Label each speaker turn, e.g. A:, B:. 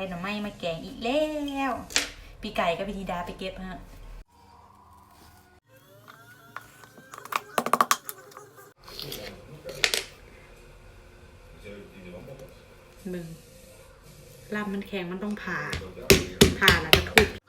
A: ได้หน่อไม้มาแกงอีกแล้วปีไก่ก็พิธีดาไปเก็บฮะมึงลำมันแข็งมันต้องผ่าผ่าแล้วก็ทุบ